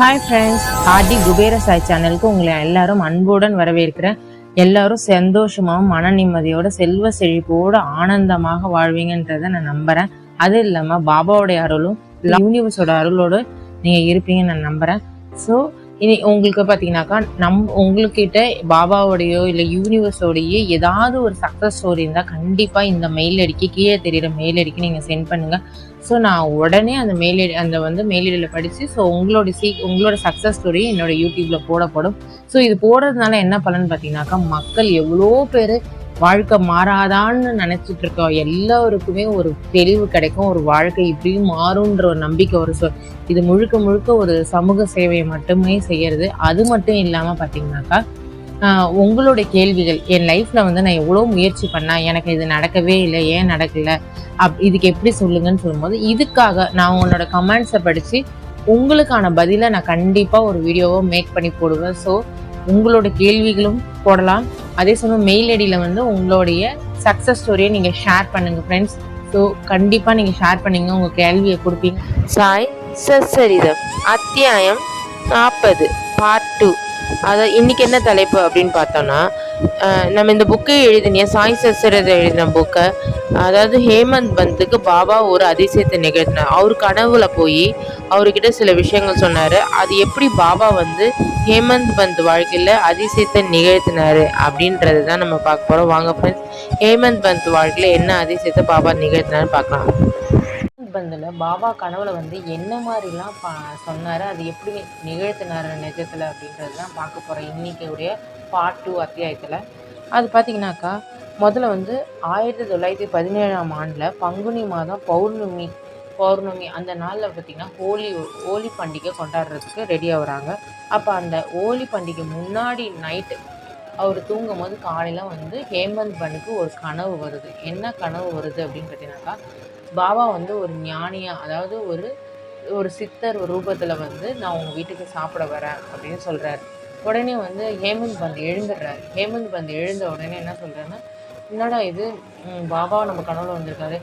Hi friends Aadhi Kubera Sai சேனலுக்கு உங்களை எல்லாரும் அன்புடன் வரவேற்கிறேன். எல்லாரும் சந்தோஷமாவும் மன நிம்மதியோட செல்வ செழிப்போட ஆனந்தமாக வாழ்வீங்கன்றதை நான் நம்புறேன். அது இல்லாம பாபாவோடைய அருளும் யூனிவர்ஸோட அருளோட நீங்க இருப்பீங்கன்னு நான் நம்புறேன். ஸோ இனி உங்களுக்கு பார்த்தீங்கன்னாக்கா நம் உங்கள்கிட்ட பாபாவோடையோ இல்லை யூனிவர்ஸோடையோ ஏதாவது ஒரு சக்ஸஸ் ஸ்டோரி இருந்தால் கண்டிப்பாக இந்த மெயில் அடிக்கி கீழே தெரிகிற மெயில் அடிக்கி நீங்கள் சென்ட் பண்ணுங்கள் ஸோ நான் உடனே அந்த மெயில் அந்த வந்து மெயில் படித்து ஸோ உங்களோட சீ உங்களோட சக்ஸஸ் ஸ்டோரி என்னோட யூடியூப்பில் போடப்படும். ஸோ இது போடுறதுனால என்ன பலன் பார்த்தீங்கன்னாக்கா மக்கள் எவ்வளோ பேர் வாழ்க்கை மாறாதான்னு நினச்சிட்டு இருக்கோம். எல்லாருக்குமே ஒரு தெளிவு கிடைக்கும் ஒரு வாழ்க்கை இப்படியும் மாறும்ன்ற ஒரு நம்பிக்கை ஒரு சொ இது முழுக்க முழுக்க ஒரு சமூக சேவையை மட்டுமே செய்கிறது அது மட்டும் இல்லாமல் பார்த்தீங்கன்னாக்கா உங்களுடைய கேள்விகள் என் லைஃப்பில் வந்து நான் எவ்வளோ முயற்சி பண்ணேன் எனக்கு இது நடக்கவே இல்லை ஏன் நடக்கலை அப் இதுக்கு எப்படி சொல்லுங்கன்னு சொல்லும்போது இதுக்காக நான் உன்னோட கமெண்ட்ஸை படித்து உங்களுக்கான பதிலை நான் கண்டிப்பாக ஒரு வீடியோவை மேக் பண்ணி போடுவேன். ஸோ உங்களோட கேள்விகளும் போடலாம். அதே சமயம் மெயில் ஐடியில் வந்து உங்களுடைய சக்ஸஸ் ஸ்டோரியை நீங்கள் ஷேர் பண்ணுங்கள் ஃப்ரெண்ட்ஸ் ஸோ கண்டிப்பாக நீங்கள் ஷேர் பண்ணீங்க உங்கள் கேள்வியை கொடுப்பீங்க. சாய் சச்சரிதம் அத்தியாயம் நாற்பது பார்ட் டூ அதை இன்னைக்கு என்ன தலைப்பு அப்படின்னு பார்த்தோன்னா நம்ம இந்த புக்கை எழுதினிய? சாய் சசரதை எழுதின புக்கை அதாவது ஹேமந்த் பந்துக்கு பாபா ஒரு அதிசயத்தை நிகழ்த்தினார். அவர் கனவுல போய் அவர்கிட்ட சில விஷயங்கள் சொன்னார். அது எப்படி பாபா வந்து ஹேமந்த் பந்த் வாழ்க்கையில் அதிசயத்தை நிகழ்த்தினார் அப்படின்றது தான் நம்ம பார்க்க போகிறோம் வாங்க ஃப்ரெண்ட்ஸ் ஹேமந்த் பந்த் வாழ்க்கையில் என்ன அதிசயத்தை பாபா நிகழ்த்தினார்னு பார்க்கலாம். பந்தில் பாபா கனவுல வந்து என்ன மாதிரிலாம் பா சொன்னார் அது எப்படி நிகழ்த்தினார் நிஜத்தில் அப்படின்றது தான் பார்க்க போகிறோம் இன்றைக்கியுடைய பார்ட் டூ அத்தியாயத்தில். அது பார்த்தீங்கன்னாக்கா முதல்ல வந்து ஆயிரத்தி தொள்ளாயிரத்தி பதினேழாம் ஆண்டில் பங்குனி மாதம் பௌர்ணமி பௌர்ணமி அந்த நாளில் பார்த்திங்கன்னா ஹோலி ஹோலி பண்டிகை கொண்டாடுறதுக்கு ரெடி ஆகுறாங்க. அப்போ அந்த ஹோலி பண்டிகை முன்னாடி நைட்டு அவர் தூங்கும் போது காலையில் வந்து ஹேமந்த் பனுக்கு ஒரு கனவு வருது. என்ன கனவு வருது அப்படின்னு கேட்டிங்கனாக்கா பாபா வந்து ஒரு ஞானியாக அதாவது ஒரு ஒரு சித்தர் ரூபத்தில் வந்து நான் உங்கள் வீட்டுக்கு சாப்பிட வரேன் அப்படின்னு சொல்கிறாரு உடனே வந்து ஹேமந்த் பந்த் எழுந்துடுறாரு. ஹேமந்த் பந்த் எழுந்த உடனே என்ன சொல்கிறாருன்னா என்னடா இது? பாபா நம்ம கனவுல வந்திருக்காரு.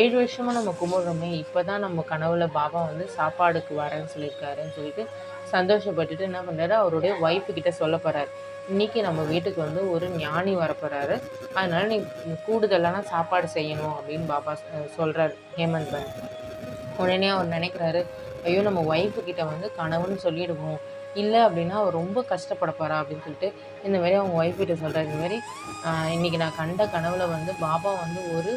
ஏழு வருஷமாக நம்ம கும்பிட்றோமே இப்போ தான் நம்ம கனவுல பாபா வந்து சாப்பாடுக்கு வரேன்னு சொல்லியிருக்காருன்னு சொல்லிட்டு சந்தோஷப்பட்டுட்டு என்ன பண்ணுறாரு அவருடைய ஒய்ஃபு கிட்ட சொல்ல போகிறாரு இன்றைக்கி நம்ம வீட்டுக்கு வந்து ஒரு ஞானி வரப்போகிறாரு அதனால் நீ கூடுதலான சாப்பாடு செய்யணும் அப்படின்னு பாபா சொல்கிறார் ஹேமந்த் பந்த் உடனே அவர் நினைக்கிறாரு ஐயோ நம்ம ஒய்ஃபு கிட்ட வந்து கனவுன்னு சொல்லிடுவோம். இல்லை அப்படின்னா அவர் ரொம்ப கஷ்டப்பட போகிறா அப்படின்னு சொல்லிட்டு இந்த மாதிரி அவங்க ஒய்ஃப் கிட்ட சொல்கிறார் இந்த மாதிரி இன்னைக்கு நான் கண்ட கனவில் வந்து பாபா வந்து ஒரு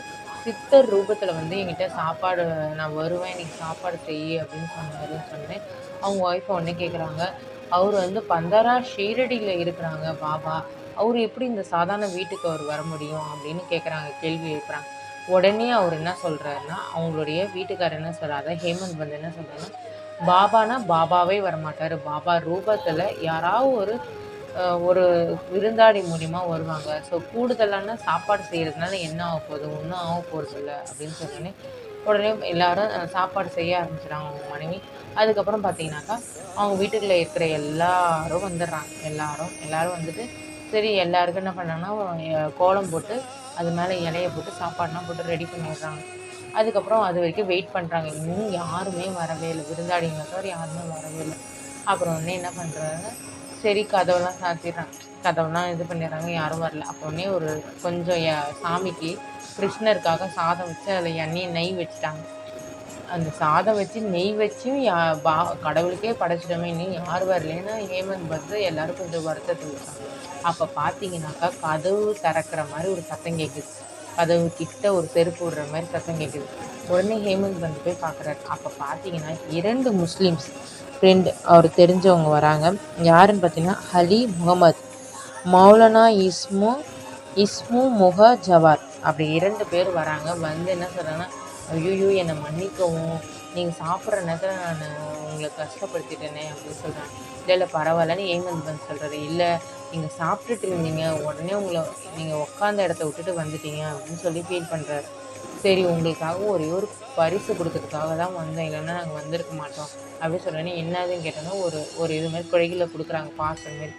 சித்தர் ரூபத்தில் வந்து என்கிட்ட சாப்பாடு நான் வருவேன் இன்னைக்கு சாப்பாடு செய் அப்படின்னு சொன்னாருன்னு சொன்னேன். அவங்க ஒய்ஃப் உடனே கேட்குறாங்க அவர் வந்து பந்தாரா ஷீரடியில் இருக்கிறாங்க பாபா அவர் எப்படி இந்த சாதாரண வீட்டுக்கு அவர் வர முடியும்? அப்படின்னு கேட்குறாங்க கேள்வி எழுப்புறாங்க. உடனே அவர் என்ன சொல்கிறாருன்னா அவங்களுடைய வீட்டுக்காரர் என்ன சொல்கிறாரு ஹேமந்த் வந்து என்ன சொல்கிறாருன்னா பாபானா பாபாவே வரமாட்டார். பாபா ரூபத்தில் யாராவது ஒரு ஒரு விருந்தாடி மூலிமா வருவாங்க. ஸோ கூடுதலான சாப்பாடு செய்கிறதுனால என்ன ஆக போகுது? ஒன்றும் ஆக போகிறது இல்லை அப்படின்னு சொன்னோடனே உடனே எல்லாரும் சாப்பாடு செய்ய ஆரம்பிச்சிடாங்க அவங்க மனைவி. அதுக்கப்புறம் பார்த்தீங்கன்னாக்கா அவங்க வீட்டுக்குள்ளே இருக்கிற எல்லாரும் வந்துடுறாங்க. எல்லாரும் எல்லாரும் வந்துட்டு சரி எல்லாருக்கும் என்ன பண்ணாங்கன்னா கோலம் போட்டு அது மேலே இலைய போட்டு சாப்பாடுலாம் போட்டு ரெடி பண்ணிடுறாங்க. அதுக்கப்புறம் அது வரைக்கும் வெயிட் பண்ணுறாங்க இன்னும் யாருமே வரவே இல்லை. விருந்தாடிங்களை தவிர யாருமே வரவே இல்லை. அப்புறம் வந்து என்ன பண்ணுறாங்க சரி கதவெல்லாம் சாத்திடுறாங்க. கதவெல்லாம் இது பண்ணிடுறாங்க யாரும் வரல. அப்போனே ஒரு கொஞ்சம் சாமிக்கு கிருஷ்ணருக்காக சாதம் வச்சு அதில் எண்ணெயை நெய் வச்சுட்டாங்க. அந்த சாதம் வச்சு நெய் வச்சும் யா பா கடவுளுக்கே படைச்சிட்டோமே இன்னும் யார் வரலைன்னா ஹேமந்த் பத்து எல்லோரும் கொஞ்சம் வருத்தத்தை இருக்காங்க. அப்போ பார்த்தீங்கன்னாக்கா கதவு திறக்கிற மாதிரி ஒரு சத்தம் கேட்குது கதவு கிட்ட ஒரு செருப்பு விடுற மாதிரி சத்தம் கேட்குது. உடனே ஹேமந்த் வந்து போய் பார்க்குறாரு. அப்போ பார்த்தீங்கன்னா இரண்டு முஸ்லீம்ஸ் ஃப்ரெண்டு அவர் தெரிஞ்சவங்க வராங்க. யாருன்னு பார்த்தீங்கன்னா ஹலி முகமது மௌலானா இஸ்மு இஸ்மு முக ஜவார். அப்படி இரண்டு பேர் வராங்க. வந்து என்ன சொல்கிறாங்கன்னா ஐயோ என்னை மன்னிக்கவும். நீங்கள் சாப்பிட்ற நேரத்தில் நான் உங்களை கஷ்டப்படுத்திட்டேனே அப்படின்னு சொல்கிறேன் இல்லை இல்லை பரவாயில்லன்னு ஏமந்த் பண்ண சொல்கிறாரு இல்லை நீங்கள் சாப்பிட்டுட்டு இருந்தீங்க உடனே உங்களை நீங்கள் உட்காந்த இடத்த விட்டுட்டு வந்துட்டீங்க அப்படின்னு சொல்லி ஃபீல் பண்ணுறாரு சரி உங்களுக்காக ஒரே ஒரு பரிசு கொடுக்கறதுக்காக தான் வந்தோம் இல்லைன்னா நாங்கள் வந்திருக்க மாட்டோம். அப்படின்னு சொல்கிறேன்னே என்னதுன்னு கேட்டோன்னா ஒரு ஒரு இது மாதிரி குழைகளை கொடுக்குறாங்க பார்சல் மாரி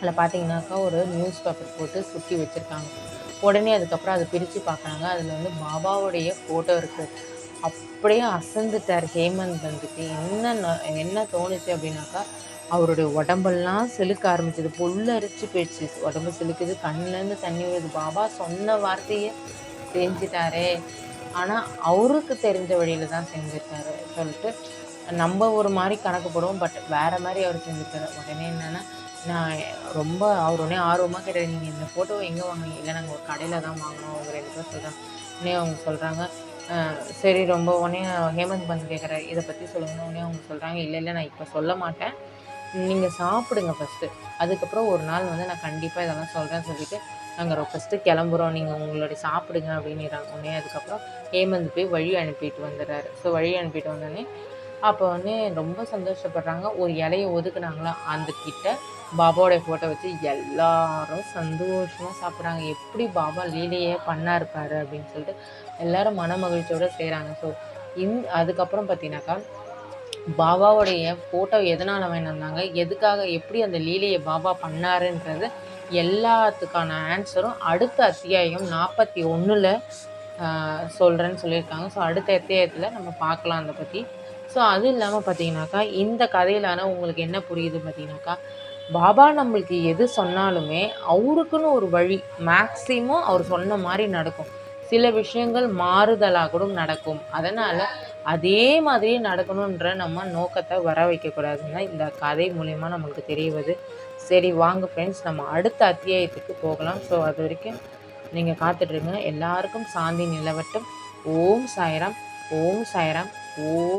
அதில் பார்த்தீங்கன்னாக்கா ஒரு நியூஸ் பேப்பர் போட்டு சுற்றி வச்சுருக்காங்க. உடனே அதுக்கப்புறம் அதை பிரித்து பார்க்குறாங்க. அதில் வந்து பாபாவுடைய ஃபோட்டோ இருக்குது அப்படியே அசந்துட்டார் ஹேமந்த் வந்துட்டு. என்ன என்ன தோணுச்சு அப்படின்னாக்கா அவருடைய உடம்பெல்லாம் செலுக்க ஆரம்பிச்சது. புல்லரிச்சு போயிடுச்சு. உடம்பு செலுக்குது கண்ணுலேருந்து தண்ணி விழுது. பாபா சொன்ன வார்த்தையை செஞ்சுட்டாரே. ஆனால் அவருக்கு தெரிஞ்ச வழியில தான் செஞ்சிருக்காரு சொல்லிட்டு நம்ம ஒரு மாதிரி கணக்கு போடுவோம் பட் வேற மாதிரி அவர் செஞ்சுட்டாரு. உடனே என்னென்னா நான் ரொம்ப அவர் உடனே ஆர்வமாக கேட்டார் நீங்கள் இந்த ஃபோட்டோவை எங்கே வாங்குனீங்க? இல்லை நாங்கள் ஒரு கடையில் தான் வாங்கினோம். அவங்க ரெண்டு பேர் சொல்கிறாங்க உடனே அவங்க சொல்கிறாங்க சரி ரொம்ப உடனே ஹேமந்த் வந்து கேட்குறாரு இதை பற்றி சொல்லுங்க உடனே அவங்க சொல்கிறாங்க இல்லை இல்லை நான் இப்போ சொல்ல மாட்டேன். நீங்கள் சாப்பிடுங்க ஃபஸ்ட்டு அதுக்கப்புறம் ஒரு நாள் வந்து நான் கண்டிப்பாக இதெல்லாம் சொல்கிறேன்னு சொல்லிட்டு நாங்கள் ஃபஸ்ட்டு கிளம்புறோம். நீங்கள் உங்களுடைய சாப்பிடுங்க அப்படின்னுறாங்க உடனே அதுக்கப்புறம் ஹேமந்த் போய் வழி அனுப்பிட்டு வந்துடுறாரு. ஸோ வழி அனுப்பிட்டு வந்தோடனே அப்போ வந்து ரொம்ப சந்தோஷப்படுறாங்க. ஒரு இலையை ஒதுக்குனாங்களா? அந்த கிட்ட பாபாவோடைய ஃபோட்டோ வச்சு எல்லாரும் சந்தோஷமாக சாப்பிட்றாங்க. எப்படி பாபா லீலையே பண்ணா இருப்பாரு அப்படின்னு சொல்லிட்டு எல்லாரும் மன மகிழ்ச்சியோடு செய்கிறாங்க ஸோ இந் அதுக்கப்புறம் பார்த்தீங்கன்னாக்கா பாபாவுடைய ஃபோட்டோ எதனால் வேணும்னாங்க? எதுக்காக எப்படி அந்த லீலையை பாபா பண்ணாருன்றது எல்லாத்துக்கான ஆன்சரும் அடுத்த அத்தியாயம் நாற்பத்தி ஒன்றில் சொல்கிறேன்னு சொல்லியிருக்காங்க. ஸோ அடுத்த அத்தியாயத்தில் நம்ம பார்க்கலாம். அதை பற்றி ஸோ அது இல்லாமல் பார்த்தீங்கன்னாக்கா இந்த கதையிலான உங்களுக்கு என்ன புரியுது பார்த்தீங்கன்னாக்கா பாபா நம்மளுக்கு எது சொன்னாலுமே அவருக்குன்னு ஒரு வழி மேக்ஸிமம் அவர் சொன்ன மாதிரி நடக்கும். சில விஷயங்கள் மாறுதலாக கூட நடக்கும். அதனால் அதே மாதிரி நடக்கணுன்ற நம்ம நோக்கத்தை வர வைக்கக்கூடாதுன்னு இந்த கதை மூலயமா நம்மளுக்கு தெரிவது. சரி வாங்க ஃப்ரெண்ட்ஸ் நம்ம அடுத்த அத்தியாயத்துக்கு போகலாம். ஸோ அது வரைக்கும் நீங்கள் காத்துட்ருங்க எல்லாருக்கும் சாந்தி நிலவட்டும். ஓம் சாய்ராம். ஓம் சாய்ராம். ஓம்